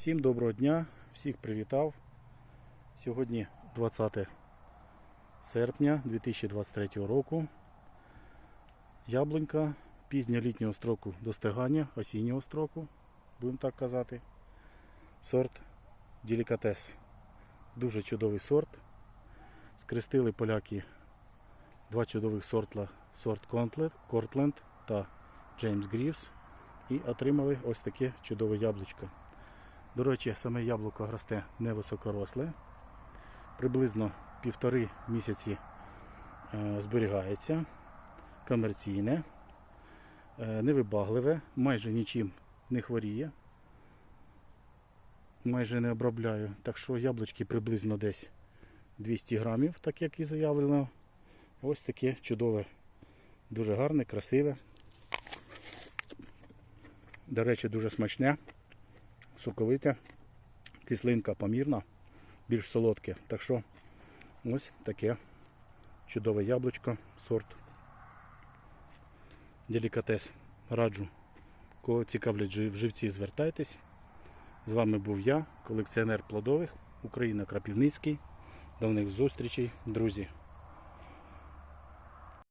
Всім доброго дня, всіх привітав. Сьогодні 20 серпня 2023 року. Яблунька пізньолітнього строку достигання, осіннього строку, будемо так казати. Сорт Делікатес. Дуже чудовий сорт. Скрестили поляки два чудових сортла сорт Кортленд та Джеймс Грівс і отримали ось таке чудове яблучко. До речі, саме яблуко росте невисокоросле, приблизно півтори місяці е, зберігається, комерційне, е, невибагливе, майже нічим не хворіє, майже не обробляю. Так що яблучки приблизно десь 200 грамів, так як і заявлено. Ось таке чудове, дуже гарне, красиве. До речі, дуже смачне, соковите, кислинка помірна, більш солодке. Так що ось таке чудове яблучко, сорт делікатес. Раджу. Кого цікавлять живці, звертайтесь. З вами був я, колекціонер плодових, Україна Крапівницький. До нових зустрічей, друзі.